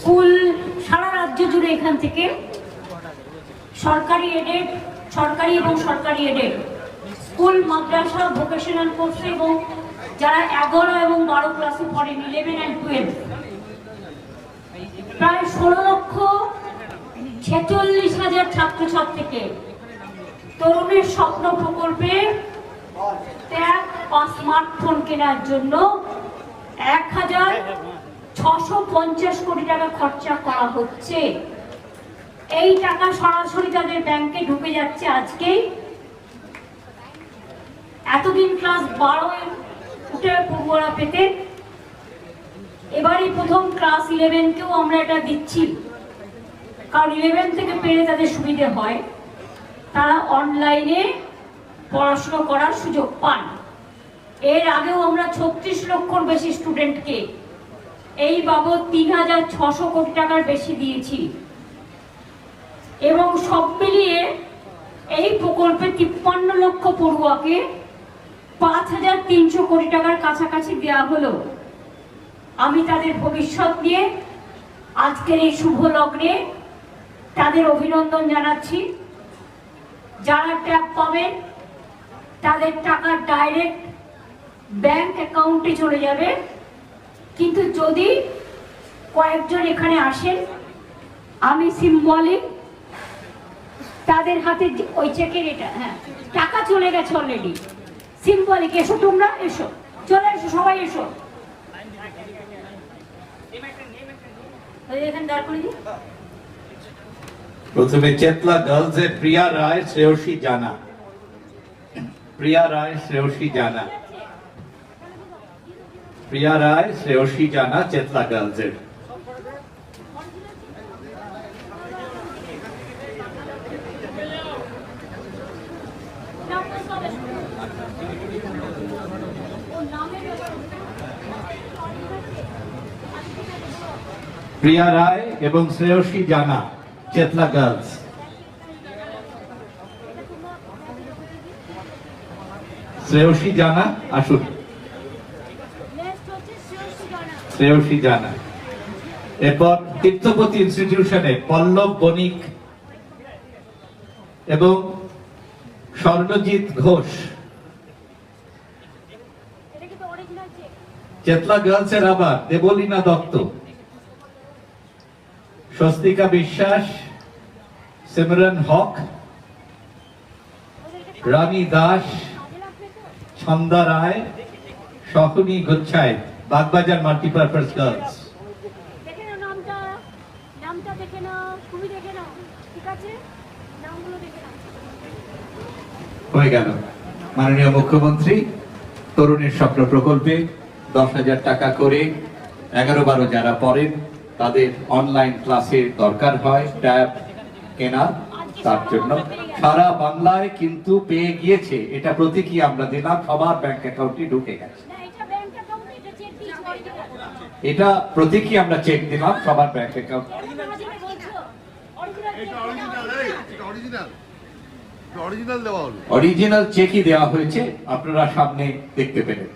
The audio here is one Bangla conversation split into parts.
স্কুল সারা রাজ্য জুড়ে এখান থেকে সরকারি এডেড সরকারি এবং সরকারি এডেড স্কুল, মাদ্রাসা ভোকেশনাল কোর্স এবং যারা এগারো এবং বারো ক্লাসে পড়েন ইলেভেন অ্যান্ড টুয়েলভ প্রায় ষোলো লক্ষ ছেচল্লিশ হাজার ছাত্রছাত্রীকে তরুণের স্বপ্ন প্রকল্পে ট্যাব বা স্মার্টফোন কেনার জন্য এক হাজার ছশো পঞ্চাশ কোটি টাকা খরচা করা হচ্ছে। এই টাকা সরাসরি তাদের ব্যাংকে ঢুকে যাচ্ছে আজকেই এতদিন ক্লাস বারো উঠে পড়ুয়ারা পেতে এবারই প্রথম ক্লাস ইলেভেনকেও আমরা এটা দিচ্ছি। কারণ ইলেভেন থেকে পেলে তাদের সুবিধে হয়। তারা অনলাইনে পড়াশুনো করার সুযোগ পান। এর আগেও আমরা ছত্রিশ লক্ষর বেশি স্টুডেন্টকে এই বাবদ তিন হাজার ছশো কোটি টাকার বেশি দিয়েছি। এবং সব মিলিয়ে এই প্রকল্পে তিপ্পান্ন লক্ষ পড়ুয়াকে পাঁচ হাজার তিনশো কোটি টাকার কাছাকাছি দেওয়া হলো। আমি তাদের ভবিষ্যৎ নিয়ে আজকের এই শুভ লগ্নে তাদের অভিনন্দন জানাচ্ছি। যারা ট্যাপ পাবেন তাদের টাকা ডাইরেক্ট ব্যাংক অ্যাকাউন্টে চলে যাবে। কিন্তু যদি কয়েকজন এখানে আসেন, আমি সিম্বলিক তাদের হাতে ওই চেকের এটা হ্যাঁ টাকা চলে গেছে অলরেডি সিম্বলিক এসো তোমরা, এসো, চলে এসো, সবাই এসো। প্রথমে, চেতলা গার্লসে প্রিয়া রায় শ্রেয়সী জানা। প্রিয়া রায় শ্রেয়সী জানা। প্রিয়া রায়, শ্রেয়সী জানা, চেতলা গার্লসের প্রিয়া রায় এবং শ্রেয়সী জানা, চেতলা গার্লস শ্রেয়সী জানা, আসুন। শ্রেয়সী জানা এরপর তীর্থপতি ইনস্টিটিউশনে পল্লব বণিক এবং স্বর্ণজিৎ ঘোষ। চেতলা গার্লসের আবার দেবলীনা দত্ত। স্বস্তিকা বিশ্বাস, সিমরন হক, রানী দাস, ছন্দা রায়, শকুনি গোচ্ছাই বাগবাজার মাল্টিপারপাস গার্লস হয়ে গেল। মাননীয় মুখ্যমন্ত্রী তরুণের স্বপ্ন প্রকল্পে দশ হাজার টাকা করে এগারো বারো যারা পড়েন তাদের অনলাইন ক্লাসের দরকার হয় ট্যাব কেনার তার জন্য। সারা বাংলায় কিন্তু পেয়ে গিয়েছে। এটা প্রতীকী আমরা দিলাম সবার ব্যাংক অ্যাকাউন্টে ঢুকে গেছে না এটা ব্যাংক অ্যাকাউন্টে এটা চেক দিয়েছি অরিজিনাল এটা প্রতীকী আমরা চেক দিলাম সবার ব্যাংক অ্যাকাউন্ট অরিজিনাল বলছো অরিজিনাল এটা অরিজিনাল এই এটা অরিজিনাল অরিজিনাল দেওয়া হলো। অরিজিনাল চেকই দেওয়া হয়েছে আপনারা সামনে দেখতে পেলেন।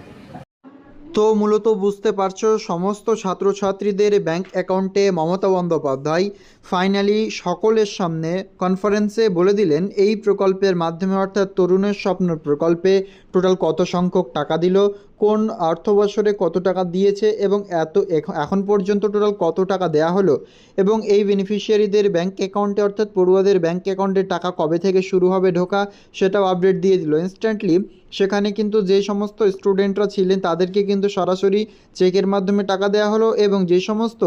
তো মূলত বুঝতে পারছ সমস্ত ছাত্রছাত্রীদের ব্যাংক অ্যাকাউন্টে মমতা বন্দ্যোপাধ্যায় ফাইনালি সকলের সামনে কনফারেন্সে বলে দিলেন এই প্রকল্পের মাধ্যমে অর্থাৎ তরুণের স্বপ্ন প্রকল্পে টোটাল কত সংখ্যক টাকা দিল কোন অর্থ বছরে কত টাকা দিয়েছে এবং এত এখন পর্যন্ত টোটাল কত টাকা দেয়া হলো এবং এই বেনিফিশিয়ারিদের ব্যাঙ্ক অ্যাকাউন্টে অর্থাৎ পড়ুয়াদের ব্যাঙ্ক অ্যাকাউন্টে টাকা কবে থেকে শুরু হবে ঢোকা সেটাও আপডেট দিয়ে দিল। ইনস্ট্যান্টলি সেখানে কিন্তু যে সমস্ত স্টুডেন্টরা ছিলেন তাদেরকে কিন্তু সরাসরি চেকের মাধ্যমে টাকা দেওয়া হলো এবং যে সমস্ত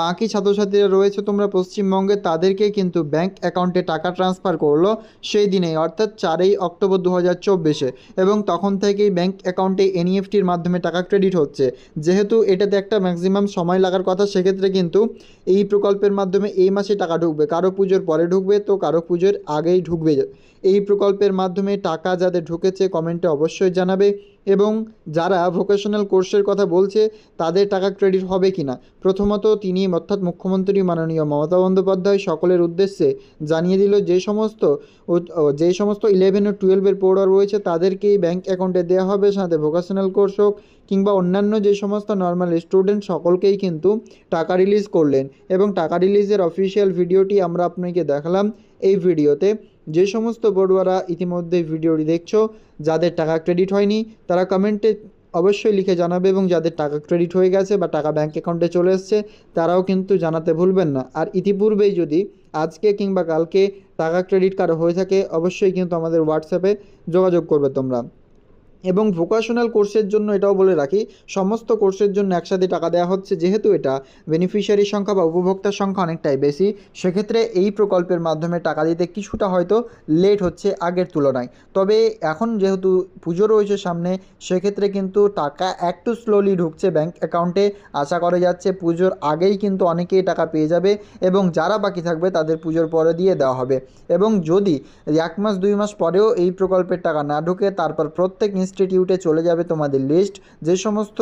বাকি ছাত্রছাত্রীরা রয়েছে তোমরা পশ্চিমবঙ্গে তাদেরকে কিন্তু ব্যাংক অ্যাকাউন্টে টাকা ট্রান্সফার করল সেই দিনেই, অর্থাৎ চারই অক্টোবর দু এবং তখন থেকেই ব্যাংক অ্যাকাউন্টে এনইএফটির মাধ্যমে টাকা ক্রেডিট হচ্ছে। যেহেতু এটাতে একটা ম্যাক্সিমাম সময় লাগার কথা, সেক্ষেত্রে কিন্তু এই প্রকল্পের মাধ্যমে এই মাসে টাকা ঢুকবে। কারও পুজোর পরে ঢুকবে তো কারও পুজোর আগেই ঢুকবে। এই প্রকল্পের মাধ্যমে টাকা যাদের ঢুকেছে কমেন্টে অবশ্যই জানাবে। এবং যারা ভোকেশনাল কোর্সের কথা বলছে, তাদের টাকা ক্রেডিট হবে কি না প্রথমত তিনি অর্থাৎ মুখ্যমন্ত্রী মাননীয় মমতা বন্দ্যোপাধ্যায় সকলের উদ্দেশ্যে জানিয়ে দিল যে সমস্ত যে সমস্ত ইলেভেন ও টুয়েলভের পড়ুয়া রয়েছে, তাদেরকেই ব্যাংক অ্যাকাউন্টে দেওয়া হবে, সাথে ভোকেশনাল কোর্স হোক কিংবা অন্যান্য যে সমস্ত নর্মাল স্টুডেন্ট সকলকেই কিন্তু টাকা রিলিজ করলেন। এবং টাকা রিলিজের অফিসিয়াল ভিডিওটি আমরা আপনাকে দেখালাম। এই ভিডিওতে যে সমস্ত বড়ুয়ারা ইতিমধ্যে ভিডিওটি দেখছ, যাদের টাকা ক্রেডিট হয়নি, তারা কমেন্টে অবশ্যই লিখে জানাবে এবং যাদের টাকা ক্রেডিট হয়ে গেছে বা টাকা ব্যাঙ্ক অ্যাকাউন্টে চলে এসছে, তারাও কিন্তু জানাতে ভুলবেন না। আর ইতিপূর্বেই যদি আজকে কিংবা কালকে টাকা ক্রেডিট কারও হয়ে থাকে, অবশ্যই কিন্তু আমাদের হোয়াটসঅ্যাপে যোগাযোগ করবে তোমরা। এবং ভোকেশনাল কোর্সের জন্য এটাও বলে রাখি, সমস্ত কোর্সের জন্য একসাথে টাকা দেওয়া হচ্ছে, যেহেতু এটা বেনিফিশিয়ারি সংখ্যা বা উপভোক্তার সংখ্যা অনেকটাই বেশি, সেক্ষেত্রে এই প্রকল্পের মাধ্যমে টাকা দিতে কিছুটা হয়তো লেট হচ্ছে আগের তুলনায়। তবে এখন যেহেতু পুজো রয়েছে সামনে, সেক্ষেত্রে কিন্তু টাকা একটু স্লোলি ঢুকছে ব্যাংক অ্যাকাউন্টে আশা করা যাচ্ছে পুজোর আগেই কিন্তু অনেকেই টাকা পেয়ে যাবে এবং যারা বাকি থাকবে তাদের পুজোর পরে দিয়ে দেওয়া হবে। এবং যদি এক মাস, দুই মাস পরেও এই প্রকল্পের টাকা না ঢুকে, তারপর প্রত্যেক ইনস্টিটিউটে চলে যাবে তোমাদের লিস্ট যে সমস্ত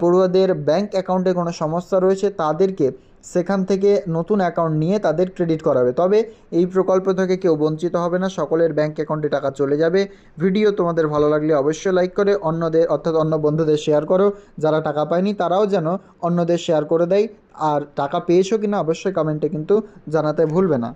পড়ুয়াদের ব্যাংক অ্যাকাউন্টে কোনো সমস্যা রয়েছে, তাদেরকে সেখান থেকে নতুন অ্যাকাউন্ট নিয়ে তাদের ক্রেডিট করাবে। তবে এই প্রকল্প থেকে কেউ বঞ্চিত হবে না, সকলের ব্যাংক অ্যাকাউন্টে টাকা চলে যাবে। ভিডিও তোমাদের ভালো লাগলে অবশ্যই লাইক করে, অন্যদের, অর্থাৎ অন্য বন্ধুদের শেয়ার করো। যারা টাকা পায়নি, তারাও যেন অন্যদের শেয়ার করে দেয়। আর টাকা পেয়েছ কিনা, অবশ্যই কমেন্টে কিন্তু জানাতে ভুলবে না।